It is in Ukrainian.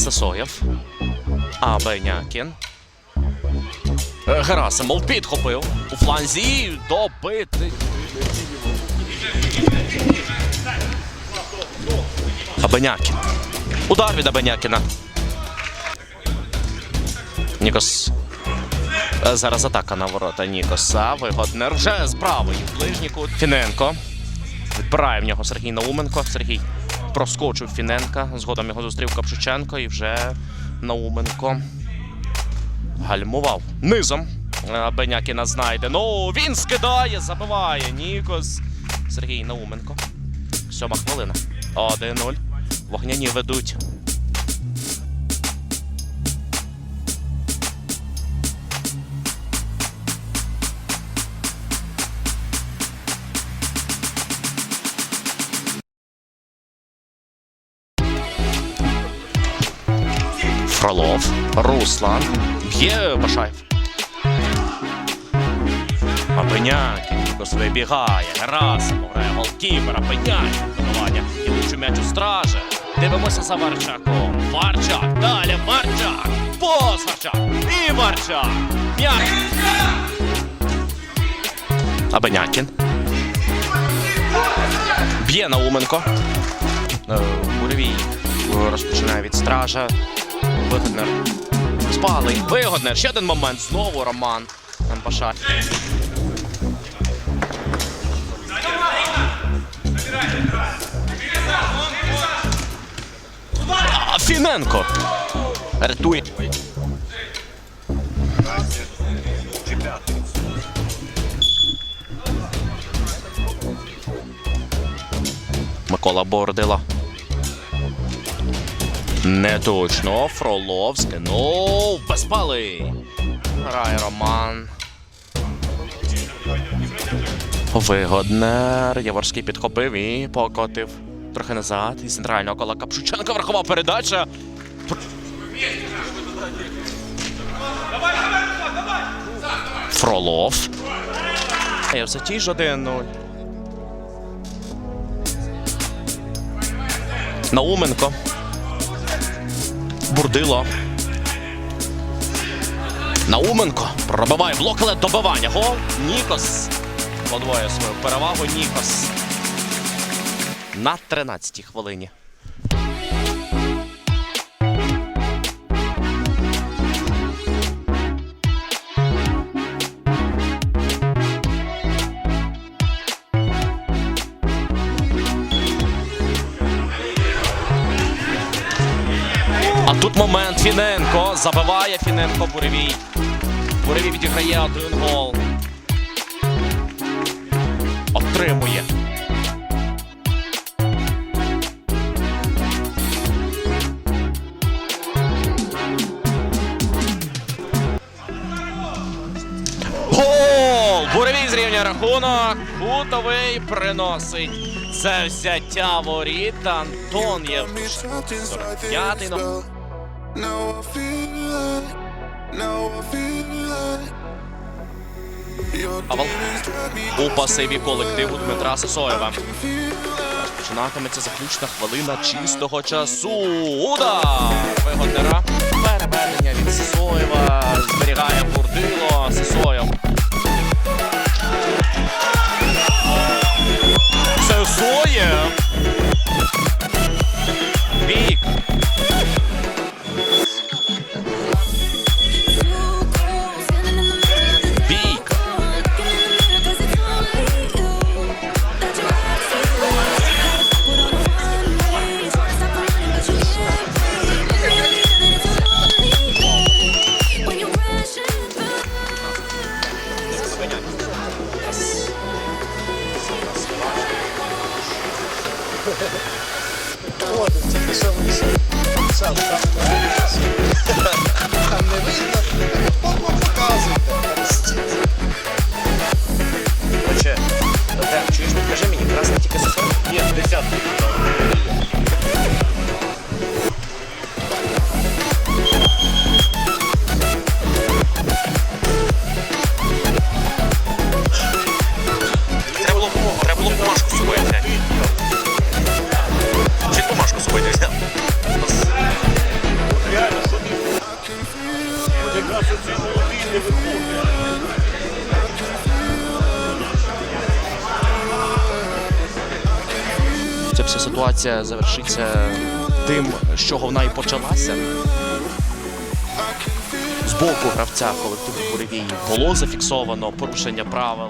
Сисоєв. Абенякін. Е, Герасимов підхопив. У фланзі добити. Абенякін. Удар від Абенякіна. Нікос. Е, Зараз атака на ворота Нікоса. Вигоднер вже з правої. Ближній кут. Фіненко. Відбирає в нього Сергій Науменко. Сергій проскочив Фіненка. Згодом його зустрів Капшученко і вже Науменко гальмував низом. Е, Бенякіна знайде. Ну, він скидає, забиває. Нікос. Сергій Науменко. Сьома хвилина. 1-0. Вогняні ведуть. Фролов. Руслан. Б'є Башаєв. Апенякін. Нікос вибігає. Герасимов. Грає голкіпер. Апенякін. І лучше м'яч у стражі. Дивимося за Варчаком. Варчак. Далі Варчак. Пос Варчак. І Варчак. М'яч. Абенякін. Б'є Науменко. Е, Буревій розпочинає від стража. Вигоднер. Спалий. Вигоднер. Ще один момент. Знову Роман. Баша. Фіненко. Рятує. Микола Бордила. Не точно. Фроловський. Ну, безпалий. Грає Роман. Вигоднер. Яворський підхопив і покотив. Трохи назад. Із центрального кола Капшученка. Верхова передача. Фролов. Я все ті ж 1-0. Науменко. Бурдило. Науменко пробиває блок, але добивання. Гол. Нікос. Подвоє свою перевагу. Нікос. На 13-й хвилині. Тут момент Фіненко. Забиває Фіненко Буревій. Буревій відіграє один гол. Отримує. Гол! Буревій зрівнює рахунок. Кутовий приносить це взяття воріт. Антон Євтушенко. 45-й номер. Now I feel like, now I feel like your Павел. demons drive У пасиві колективу Дмитра Сосоєва. Починатиметься заключна хвилина чистого часу. Удар! Вигодера. Перевернення від Сосоєва. Зберігає Бурдило. Там не видно, потім показуйте. Хоче. Добре, чуєш, покажи мені, красна тільки Сисоєв? Ні, десятки. Ця ситуація завершиться тим, з чого вона і почалася. З боку гравця колективу Буревій було зафіксовано порушення правил.